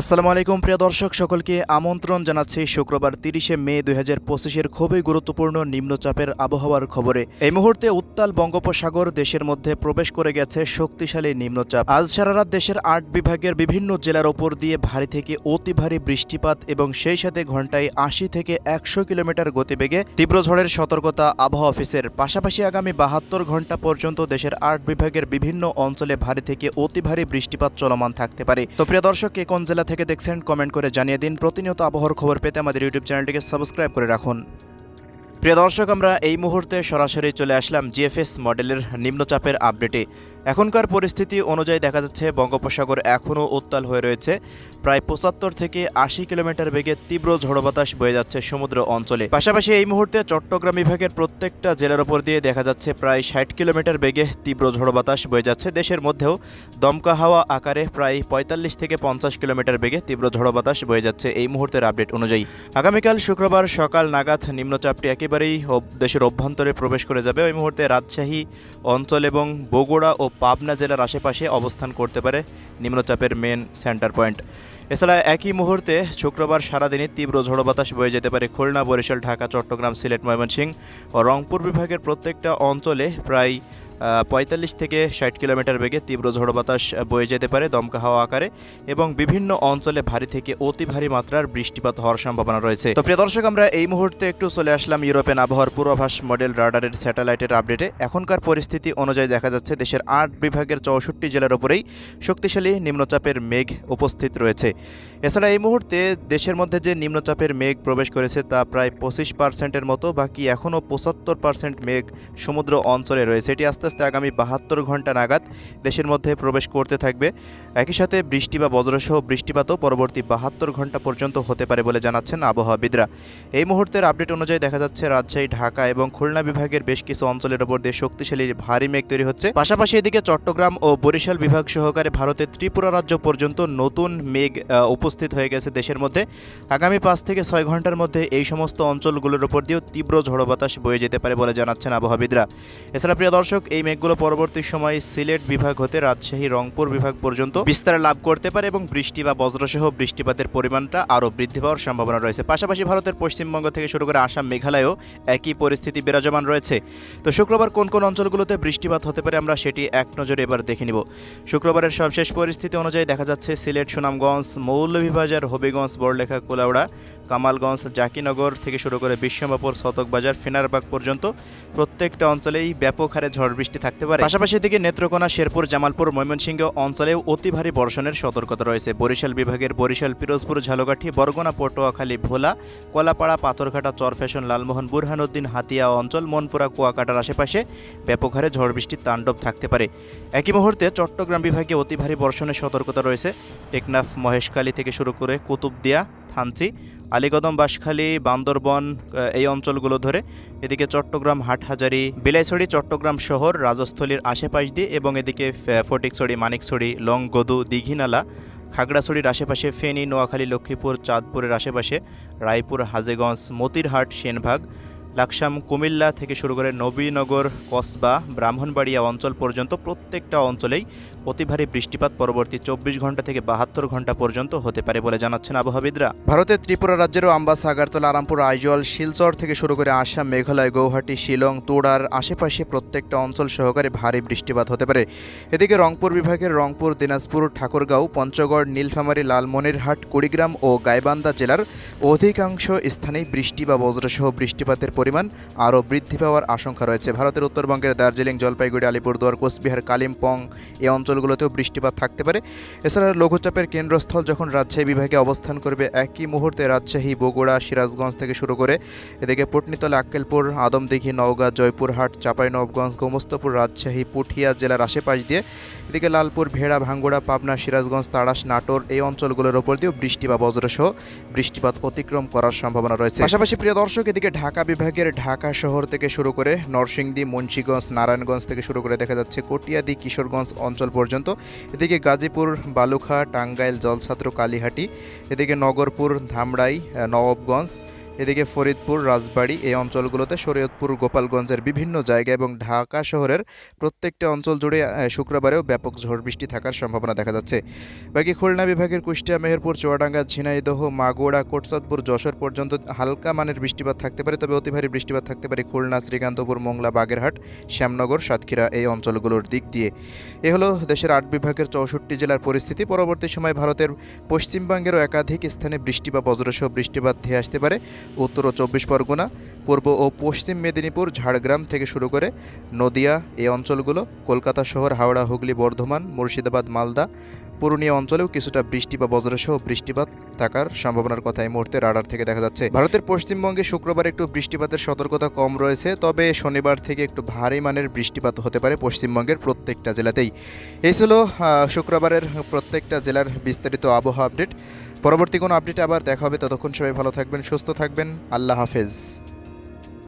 আসসালামু আলাইকুম, প্রিয় দর্শক, সকলকে আমন্ত্রণ জানাচ্ছি শুক্রবার তিরিশে মে দুই হাজার পঁচিশের খুবই গুরুত্বপূর্ণ নিম্নচাপের আবহাওয়ার খবরে। এই মুহূর্তে উত্তাল বঙ্গোপসাগর দেশের মধ্যে প্রবেশ করে গেছে শক্তিশালী নিম্নচাপ। আজ সারা রাত দেশের আট বিভাগের বিভিন্ন জেলার ওপর দিয়ে ভারী থেকে অতি ভারী বৃষ্টিপাত এবং সেই সাথে ঘন্টায় আশি থেকে একশো কিলোমিটার গতিবেগে তীব্র ঝড়ের সতর্কতা আবহাওয়া অফিসের। পাশাপাশি আগামী বাহাত্তর ঘণ্টা পর্যন্ত দেশের আট বিভাগের বিভিন্ন অঞ্চলে ভারী থেকে অতি ভারী বৃষ্টিপাত চলমান থাকতে পারে। তো প্রিয় দর্শক কে কোন জেলা থেকে দেখছেন কমেন্ট করে জানিয়ে দিন। প্রতিনিয়ত আবহাওয়ার খবর পেতে আমাদের ইউটিউব চ্যানেলটিকে সাবস্ক্রাইব করে রাখুন। প্রিয় দর্শক, আমরা এই মুহূর্তে সরাসরি চলে আসলাম জিএফএস মডেলের নিম্নচাপের আপডেটে এখনকার পরিস্থিতি অনুযায়ী দেখা যাচ্ছে বঙ্গোপসাগর এখনও উত্তাল হয়ে রয়েছে। প্রায় পঁচাত্তর থেকে আশি কিলোমিটার বেগে তীব্র ঝড় বাতাস বয়ে যাচ্ছে সমুদ্র অঞ্চলে। পাশাপাশি এই মুহূর্তে চট্টগ্রাম বিভাগের প্রত্যেকটা জেলার উপর দিয়ে দেখা যাচ্ছে প্রায় ষাট কিলোমিটার বেগে তীব্র ঝড় বাতাস বয়ে যাচ্ছে। দেশের মধ্যেও দমকা হাওয়া আকারে প্রায় পঁয়তাল্লিশ থেকে পঞ্চাশ কিলোমিটার বেগে তীব্র ঝড় বাতাস বয়ে যাচ্ছে এই মুহূর্তের আপডেট অনুযায়ী। আগামীকাল শুক্রবার সকাল নাগাদ নিম্নচাপটি একেবারেই দেশের অভ্যন্তরে প্রবেশ করে যাবে। ওই মুহূর্তে রাজশাহী অঞ্চল এবং বগুড়া ও পাবনা জেলার আশেপাশে অবস্থান করতে পারে নিম্নচাপের মেন সেন্টার পয়েন্ট এছাড়া একই মুহূর্তে শুক্রবার সারাদিনই তীব্র ঝড়ো বাতাস বয়ে যেতে পারে খুলনা, বরিশাল, ঢাকা, চট্টগ্রাম, সিলেট, ময়মনসিংহ ও রংপুর বিভাগের প্রত্যেকটা অঞ্চলে প্রায় পঁয়তাল্লিশ থেকে ষাট কিলোমিটার বেগে তীব্র ঝড় বাতাস বয়ে যেতে পারে দমকা হাওয়া আকারে এবং বিভিন্ন অঞ্চলে ভারী থেকে অতি ভারী মাত্রার বৃষ্টিপাত হওয়ার সম্ভাবনা রয়েছে। তো প্রিয় দর্শক, আমরা এই মুহূর্তে একটু চলে আসলাম ইউরোপিয়ান আবহাওয়ার পূর্বাভাস মডেল রাডারের স্যাটেলাইটের আপডেটে। এখনকার পরিস্থিতি অনুযায়ী দেখা যাচ্ছে দেশের আট বিভাগের চৌষট্টি জেলার উপরেই শক্তিশালী নিম্নচাপের মেঘ উপস্থিত রয়েছে। এছাড়া এই মুহূর্তে দেশের মধ্যে যে নিম্নচাপের মেঘ প্রবেশ করেছে তা প্রায় পঁচিশ পার্সেন্টের মতো বাকি এখনও পঁচাত্তর পার্সেন্ট মেঘ সমুদ্র অঞ্চলে রয়েছে। এটি আস্তে আস্তে আগামী বাহাত্তর ঘণ্টা নাগাদ দেশের মধ্যে প্রবেশ করতে থাকবে। একই সাথে বৃষ্টি বা বজ্রসহ বৃষ্টিপাতও পরবর্তী বাহাত্তর ঘণ্টা পর্যন্ত হতে পারে বলে জানাচ্ছেন আবহাওয়াবিদরা। এই মুহূর্তের আপডেট অনুযায়ী দেখা যাচ্ছে রাজশাহী ঢাকা এবং খুলনা বিভাগের বেশ কিছু অঞ্চলের ওপর দিয়ে শক্তিশালী ভারী মেঘ তৈরি হচ্ছে। পাশাপাশি এদিকে চট্টগ্রাম ও বরিশাল বিভাগ সহকারে ভারতের ত্রিপুরা রাজ্য পর্যন্ত নতুন মেঘ আহ, উপস্থিত হয়ে গেছে দেশের মধ্যে। আগামী পাঁচ থেকে ছয় ঘণ্টার মধ্যে এই সমস্ত অঞ্চলগুলোর উপর দিয়েও তীব্র ঝড়ো বাতাস বয়ে যেতে পারে বলে জানাচ্ছেন আবহাওয়াবিদরা। এছাড়া প্রিয় দর্শক, এই মেঘগুলো পরবর্তী সময়ে সিলেট বিভাগ হতে রাজশাহী, রংপুর বিভাগ পর্যন্ত বিস্তার লাভ করতে পারে এবং বৃষ্টি বা বজ্রসহ বৃষ্টিপাতের পরিমাণটা আরও বৃদ্ধি পাওয়ার সম্ভাবনা রয়েছে। পাশাপাশি ভারতের পশ্চিমবঙ্গ থেকে শুরু করে আসাম, মেঘালয়েও একই পরিস্থিতি বিরাজমান রয়েছে। তো শুক্রবার কোন কোন অঞ্চলগুলোতে বৃষ্টিপাত হতে পারে আমরা সেটি এক নজরে এবার দেখে নিব। শুক্রবারের সবশেষ পরিস্থিতি অনুযায়ী দেখা যাচ্ছে সিলেট, সুনামগঞ্জ মৌলভীবাজার, হবিগঞ্জ, বড়লেখা, কোলাউড়া, কামালগঞ্জ, জাকিনগর থেকে শুরু করে বিশ্বম্বাপুর শতকবাজার ফেনারবাগ পর্যন্ত প্রত্যেকটা অঞ্চলেই ব্যাপক হারে ঝড় বৃষ্টি থাকতে পারে। পাশাপাশি দিকে নেত্রকোনা, শেরপুর, জামালপুর, ময়মনসিংহ অঞ্চলেও অতি ভারী বর্ষণের সতর্কতা রয়েছে। বরিশাল বিভাগের বরিশাল, পিরোজপুর, ঝালকাঠি, বরগুনা, পটুয়াখালী, ভোলা, কলাপাড়া, পাথরঘাটা চরফ্যাশন লালমোহন, বুরহানুদ্দিন, হাতিয়া অঞ্চল, মনপুরা, কুয়াকাটার আশেপাশে ব্যাপক হারে ঝড় বৃষ্টির তাণ্ডব থাকতে পারে। একই মুহূর্তে চট্টগ্রাম বিভাগে অতি ভারী বর্ষণের সতর্কতা রয়েছে। টেকনাফ, মহেশখালী থেকে শুরু করে কুতুবদিয়া, থানচি, আলীকদম, বাঁশখালী, বান্দরবন এই অঞ্চলগুলো ধরে। এদিকে চট্টগ্রাম, হাটহাজারি, বিলাইছড়ি, চট্টগ্রাম শহর, রাজস্থলীর আশেপাশ দিয়ে এবং এদিকে ফটিকছড়ি, মানিকছড়ি, লংগদু, দীঘিনালা, খাগড়াছড়ির আশেপাশে ফেনী, নোয়াখালী, লক্ষ্মীপুর, চাঁদপুরের আশেপাশে, রায়পুর, হাজেগঞ্জ, মতিরহাট, সেনভাগ লাকসাম কুমিল্লা থেকে শুরু করে নবীনগর, কসবা, ব্রাহ্মণবাড়িয়া অঞ্চল পর্যন্ত প্রত্যেকটা অঞ্চলেই অতি ভারী বৃষ্টিপাত পরবর্তী চব্বিশ ঘণ্টা থেকে বাহাত্তর ঘণ্টা পর্যন্ত হতে পারে বলে জানাচ্ছেন আবহাওয়াবিদরা। ভারতের ত্রিপুরা রাজ্যেরও আম্বাস, আগারতলা, আরামপুর আইজল শিলচর থেকে শুরু করে আসাম, মেঘালয়, গৌহাটি, শিলং তোড়ার আশেপাশে প্রত্যেকটা অঞ্চল সহকারে ভারী বৃষ্টিপাত হতে পারে। এদিকে রংপুর বিভাগের রংপুর, দিনাজপুর, ঠাকুরগাঁও, পঞ্চগড়, নীলফামারী, লালমনিরহাট, কুড়িগ্রাম ও গাইবান্ধা জেলার অধিকাংশ স্থানেই বৃষ্টি বা বজ্রসহ বৃষ্টিপাতের পরিমাণ আরও বৃদ্ধি পাওয়ার আশঙ্কা রয়েছে। ভারতের উত্তরবঙ্গের দার্জিলিং, জলপাইগুড়ি, আলিপুরদুয়ার, কোচবিহার, কালিম্পং এই অঞ্চলগুলোতেও বৃষ্টিপাত থাকতে পারে। এছাড়া লঘুচাপের কেন্দ্রস্থল যখন রাজশাহী বিভাগে অবস্থান করবে, একই মুহূর্তে রাজশাহী, বগুড়া, সিরাজগঞ্জ থেকে শুরু করে এদিকে পটনিতলা আক্কেলপুর, আদমদিঘি, নওগাঁ, জয়পুরহাট চাঁপাইনবগঞ্জ গোমস্তপুর, রাজশাহী, পুঠিয়া জেলার আশেপাশ দিয়ে এদিকে লালপুর, ভেড়া, ভাঙ্গুড়া, পাবনা, সিরাজগঞ্জ, তাড়াশ, নাটোর এই অঞ্চলগুলোর ওপর দিয়েও বৃষ্টি বা বজ্রসহ বৃষ্টিপাত অতিক্রম করার সম্ভাবনা রয়েছে। পাশাপাশি প্রিয় দর্শক, এদিকে ঢাকা বিভাগের ঢাকা শহর থেকে শুরু করে নরসিংদী, মুন্সীগঞ্জ, নারায়ণগঞ্জ থেকে শুরু করে দেখা যাচ্ছে কটিয়াদি, কিশোরগঞ্জ অঞ্চল পর্যন্ত। এদিকে গাজীপুর বালুখা টাঙ্গাইল, জলছাত্র, কালীহাটি। এদিকে নগরপুর, ধামরাই নবাবগঞ্জ এদিকে ফরিদপুর, রাজবাড়ী এই অঞ্চলগুলোতে শরীয়তপুর, গোপালগঞ্জের বিভিন্ন জায়গা এবং ঢাকা শহরের প্রত্যেকটা অঞ্চল জুড়ে শুক্রবারেও ব্যাপক ঝড় বৃষ্টি থাকার সম্ভাবনা দেখা যাচ্ছে। বাকি খুলনা বিভাগের কুষ্টিয়া, মেহেরপুর, চুয়াডাঙ্গা, ঝিনাইদহ মাগুড়া কোটসাদপুর, যশোর পর্যন্ত হালকা মানের বৃষ্টিপাত থাকতে পারে, তবে অতি ভারী বৃষ্টিপাত থাকতে পারে খুলনা, শ্রীকান্তপুর, মোংলা, বাগেরহাট, শ্যামনগর, সাতক্ষীরা এই অঞ্চলগুলোর দিক দিয়ে। এ হলো দেশের আট বিভাগের চৌষট্টি জেলার পরিস্থিতি। পরবর্তী সময় ভারতের পশ্চিমবঙ্গেরও একাধিক স্থানে বৃষ্টি বা বজ্রসহ বৃষ্টিপাত ধেয়ে আসতে পারে। উত্তর ও চব্বিশ পরগনা, পূর্ব ও পশ্চিম মেদিনীপুর, ঝাড়গ্রাম থেকে শুরু করে নদিয়া এই অঞ্চলগুলো, কলকাতা শহর, হাওড়া, হুগলি, বর্ধমান, মুর্শিদাবাদ, মালদা, পুরুলিয়া অঞ্চলেও কিছুটা বৃষ্টি বা বজ্রসহ বৃষ্টিপাত থাকার সম্ভাবনার কথা এই মুহূর্তে রাডার থেকে দেখা যাচ্ছে। ভারতের পশ্চিমবঙ্গে শুক্রবার একটু বৃষ্টিপাতের সতর্কতা কম রয়েছে, তবে শনিবার থেকে একটু ভারী মানের বৃষ্টিপাত হতে পারে পশ্চিমবঙ্গের প্রত্যেকটা জেলাতেই। এই ছিল শুক্রবারের প্রত্যেকটা জেলার বিস্তারিত আবহাওয়া আপডেট। পরবর্তী কোনো আপডেট আবার দেখা হবে। ততক্ষণ সবাই ভালো থাকবেন সুস্থ থাকবেন। আল্লাহ হাফেজ।